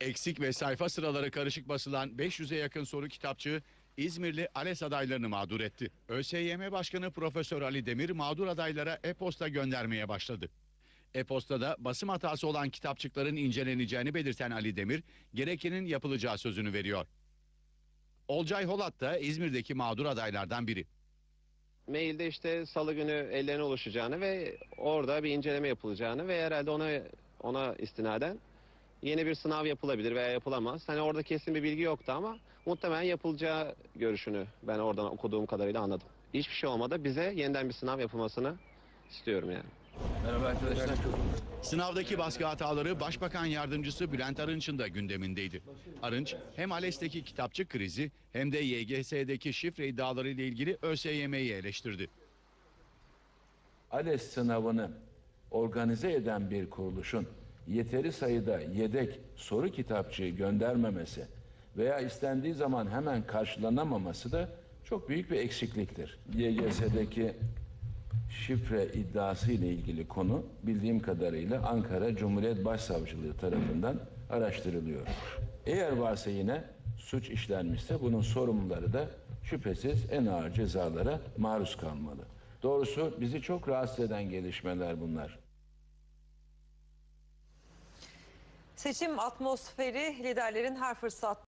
Eksik ve sayfa sıraları karışık basılan 500'e yakın soru kitapçığı İzmirli ALES adaylarını mağdur etti. ÖSYM Başkanı Profesör Ali Demir mağdur adaylara e-posta göndermeye başladı. E-postada basım hatası olan kitapçıkların inceleneceğini belirten Ali Demir, gerekenin yapılacağı sözünü veriyor. Olcay Holat da İzmir'deki mağdur adaylardan biri. Mailde işte salı günü ellerine ulaşacağını ve orada bir inceleme yapılacağını ve herhalde ona ona istinaden yeni bir sınav yapılabilir veya yapılamaz. Hani orada kesin bir bilgi yoktu ama muhtemelen yapılacağı görüşünü ben oradan okuduğum kadarıyla anladım. Hiçbir şey olmadı. Bize yeniden bir sınav yapılmasını istiyorum yani. Merhaba arkadaşlar. Sınavdaki baskı hataları Başbakan Yardımcısı Bülent Arınç'ın da gündemindeydi. Arınç hem ALES'teki kitapçı krizi hem de YGS'deki şifre iddiaları ile ilgili ÖSYM'yi eleştirdi. ALES sınavını organize eden bir kuruluşun yeteri sayıda yedek soru kitapçığı göndermemesi veya istendiği zaman hemen karşılanamaması da çok büyük bir eksikliktir. YGS'deki şifre iddiası ile ilgili konu bildiğim kadarıyla Ankara Cumhuriyet Başsavcılığı tarafından araştırılıyor. Eğer varsa yine suç işlenmişse bunun sorumluları da şüphesiz en ağır cezalara maruz kalmalı. Doğrusu bizi çok rahatsız eden gelişmeler bunlar. Seçim atmosferi liderlerin her fırsat